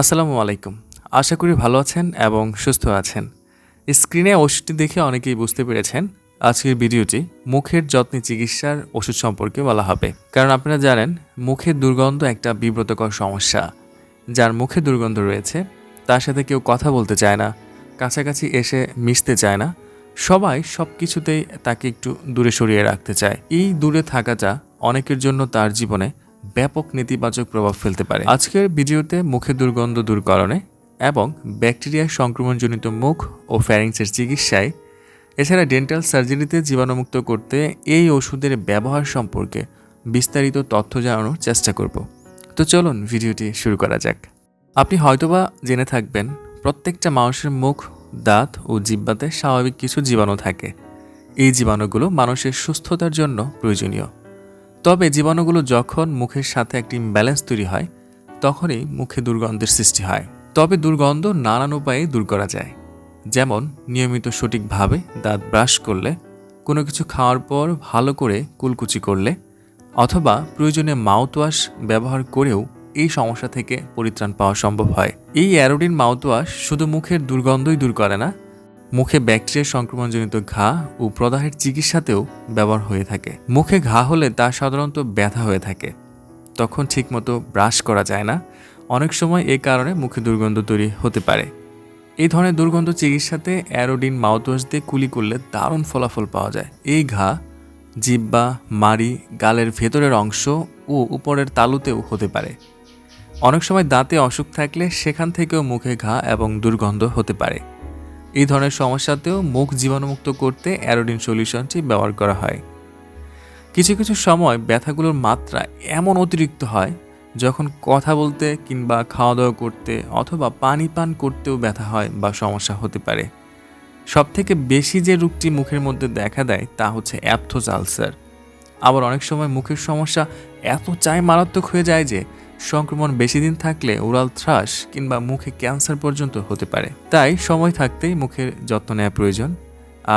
আসসালামু আলাইকুম। আশা করি ভালো আছেন এবং সুস্থ আছেন। স্ক্রিনে ওষুধটি দেখে অনেকেই বুঝতে পেরেছেন আজকের ভিডিওটি মুখের যত্নে চিকিৎসার ওষুধ সম্পর্কে বলা হবে। কারণ আপনারা জানেন মুখের দুর্গন্ধ একটা বিব্রতকর সমস্যা। যার মুখে দুর্গন্ধ রয়েছে, তার সাথে কেউ কথা বলতে চায় না, কাছাকাছি এসে মিশতে চায় না। সবাই সব কিছুতেই তাকে একটু দূরে সরিয়ে রাখতে চায়। এই দূরে থাকাটা অনেকের জন্য তার জীবনে ব্যাপক নেতিবাচক প্রভাব ফেলতে পারে। আজকের ভিডিওতে মুখে দুর্গন্ধ দূরকরণে এবং ব্যাকটেরিয়া সংক্রমণজনিত মুখ ও ফ্যারিংসের চিকিৎসায়, এছাড়া ডেন্টাল সার্জারিতে জীবাণুমুক্ত করতে এই ওষুধের ব্যবহার সম্পর্কে বিস্তারিত তথ্য জানানোর চেষ্টা করব। তো চলুন ভিডিওটি শুরু করা যাক। আপনি হয়তোবা জেনে থাকবেন, প্রত্যেকটা মানুষের মুখ, দাঁত ও জিব্বাতে স্বাভাবিক কিছু জীবাণু থাকে। এই জীবাণুগুলো মানুষের সুস্থতার জন্য প্রয়োজনীয়। তবে জীবাণুগুলো যখন মুখের সাথে একটি ব্যালেন্স তৈরি হয়, তখনই মুখে দুর্গন্ধের সৃষ্টি হয়। তবে দুর্গন্ধ নানান উপায়ে দূর করা যায়। যেমন, নিয়মিত সঠিকভাবে দাঁত ব্রাশ করলে, কোনো কিছু খাওয়ার পর ভালো করে কুলকুচি করলে, অথবা প্রয়োজনে মাউথওয়াশ ব্যবহার করেও এই সমস্যা থেকে পরিত্রাণ পাওয়া সম্ভব হয়। এই অ্যারোডিন মাউথওয়াশ শুধু মুখের দুর্গন্ধই দূর করে না মুখে ব্যাকটেরিয়া সংক্রমণজনিত ঘা ও প্রদাহের চিকিৎসাতেও ব্যবহার হয়ে থাকে। মুখে ঘা হলে তা সাধারণত ব্যথা হয়ে থাকে। তখন ঠিকমতো ব্রাশ করা যায় না। অনেক সময় এই কারণে মুখে দুর্গন্ধ তৈরি হতে পারে। এই ধরনের দুর্গন্ধ চিকিৎসাতে অ্যারোডিন, মাউথওয়াশ দিয়ে কুলি করলে দারুণ ফলাফল পাওয়া যায়। এই ঘা জিব্বা, মাড়ি, গালের ভেতরের অংশ ও উপরের তালুতেও হতে পারে। অনেক সময় দাঁতে অসুখ থাকলে সেখান থেকেও মুখে ঘা এবং দুর্গন্ধ হতে পারে। এই ধরনের সমস্যাতেও মুখ জীবাণুমুক্ত করতে অ্যারোডিন সলিউশনটি ব্যবহার করা হয়। কিছু কিছু সময় ব্যথাগুলোর মাত্রা এমন অতিরিক্ত হয় যখন কথা বলতে কিংবা খাওয়া দাওয়া করতে অথবা পানি পান করতেও ব্যথা হয় বা সমস্যা হতে পারে। সবথেকে বেশি যে রোগটি মুখের মধ্যে দেখা দেয় তা হচ্ছে অ্যাপথোস আলসার। আবার অনেক সময় মুখের সমস্যা এত চাই মারাত্মক হয়ে যায় যে সংক্রমণ বেশি দিন থাকলে ওরাল থ্রাস কিংবা মুখে ক্যান্সার পর্যন্ত হতে পারে। তাই সময় থাকতেই মুখের যত্ন নেওয়া প্রয়োজন।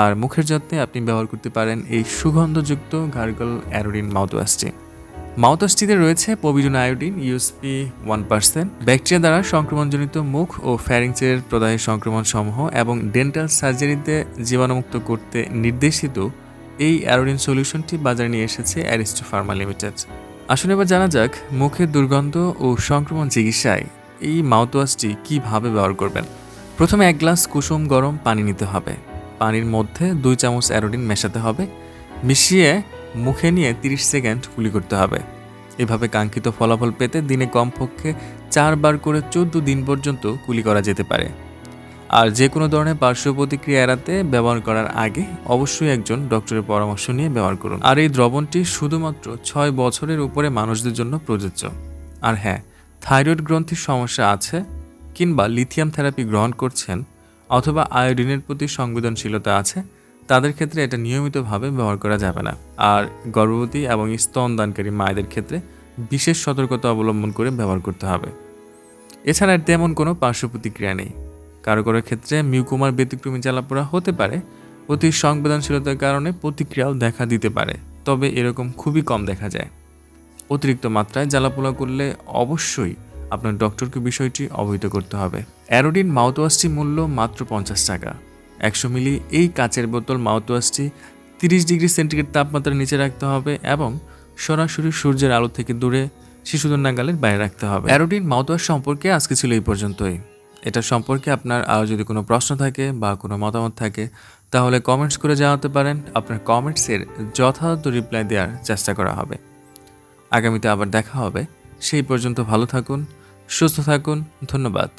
আর মুখের যত্নে আপনি ব্যবহার করতে পারেন এই সুগন্ধযুক্ত গার্গল অ্যারোডিন মাউথওয়াশটি। মাউথওয়াশটিতে রয়েছে povidone iodine USP one percent bacteria দ্বারা সংক্রমণজনিত মুখ ও ফ্যারিংসের প্রদাহের সংক্রমণ সমূহ এবং ডেন্টাল সার্জারিতে জীবাণুমুক্ত করতে নির্দেশিত এই অ্যারোডিন সলিউশনটি বাজারে নিয়ে এসেছে অ্যারিস্টো ফার্মা লিমিটেড। আসলে এবার জানা যাক মুখের দুর্গন্ধ ও সংক্রমণ চিকিৎসায় এই মাউথওয়াশটি কীভাবে ব্যবহার করবেন। প্রথমে এক গ্লাস কুসুম গরম পানি নিতে হবে। পানির মধ্যে দুই চামচ অ্যারোডিন মেশাতে হবে। মিশিয়ে মুখে নিয়ে 30 সেকেন্ড কুলি করতে হবে। এভাবে কাঙ্ক্ষিত ফলাফল পেতে দিনে কমপক্ষে চারবার করে চোদ্দ দিন পর্যন্ত কুলি করা যেতে পারে। আর যে কোনো ধরনের পার্শ্ব প্রতিক্রিয়া এড়াতে ব্যবহার করার আগে অবশ্যই একজন ডক্টরের পরামর্শ নিয়ে ব্যবহার করুন। আর এই দ্রবণটি শুধুমাত্র ছয় বছরের উপরে মানুষদের জন্য প্রযোজ্য। আর হ্যাঁ থাইরয়েড গ্রন্থির সমস্যা আছে কিংবা লিথিয়াম থেরাপি গ্রহণ করছেন অথবা আয়োডিনের প্রতি সংবেদনশীলতা আছে, তাদের ক্ষেত্রে এটা নিয়মিতভাবে ব্যবহার করা যাবে না। আর গর্ভবতী এবং স্তনদানকারী মায়েদের ক্ষেত্রে বিশেষ সতর্কতা অবলম্বন করে ব্যবহার করতে হবে। এছাড়া তেমন কোনো পার্শ্ব প্রতিক্রিয়া নেই। কারও কারও ক্ষেত্রে মিউকুমার ব্যতিক্রমী জ্বালাপোড়া হতে পারে, অতি সংবেদনশীলতার কারণে প্রতিক্রিয়াও দেখা দিতে পারে, তবে এরকম খুবই কম দেখা যায়। অতিরিক্ত মাত্রায় জ্বালাপোড়া করলে অবশ্যই আপনার ডক্টরকে বিষয়টি অবহিত করতে হবে। অ্যারোডিন মাউথওয়াশটি মূল্য মাত্র পঞ্চাশ টাকা। একশো মিলি এই কাচের বোতল মাউথওয়াশটি তিরিশ ডিগ্রি সেন্টিগ্রেড তাপমাত্রার নিচে রাখতে হবে এবং সরাসরি সূর্যের আলো থেকে দূরে শিশুদের নাগালের বাইরে রাখতে হবে। অ্যারোডিন মাউথওয়াশ সম্পর্কে আজকে ছিল এই পর্যন্তই। এটা সম্পর্কে আপনার আর যদি কোনো প্রশ্ন থাকে বা কোনো মতামত থাকে, তাহলে কমেন্টস করে জানাতে পারেন। আপনার কমেন্টসের যথাযথ রিপ্লাই দেওয়ার চেষ্টা করা হবে। আগামীতে আবার দেখা হবে। সেই পর্যন্ত ভালো থাকুন, সুস্থ থাকুন। ধন্যবাদ।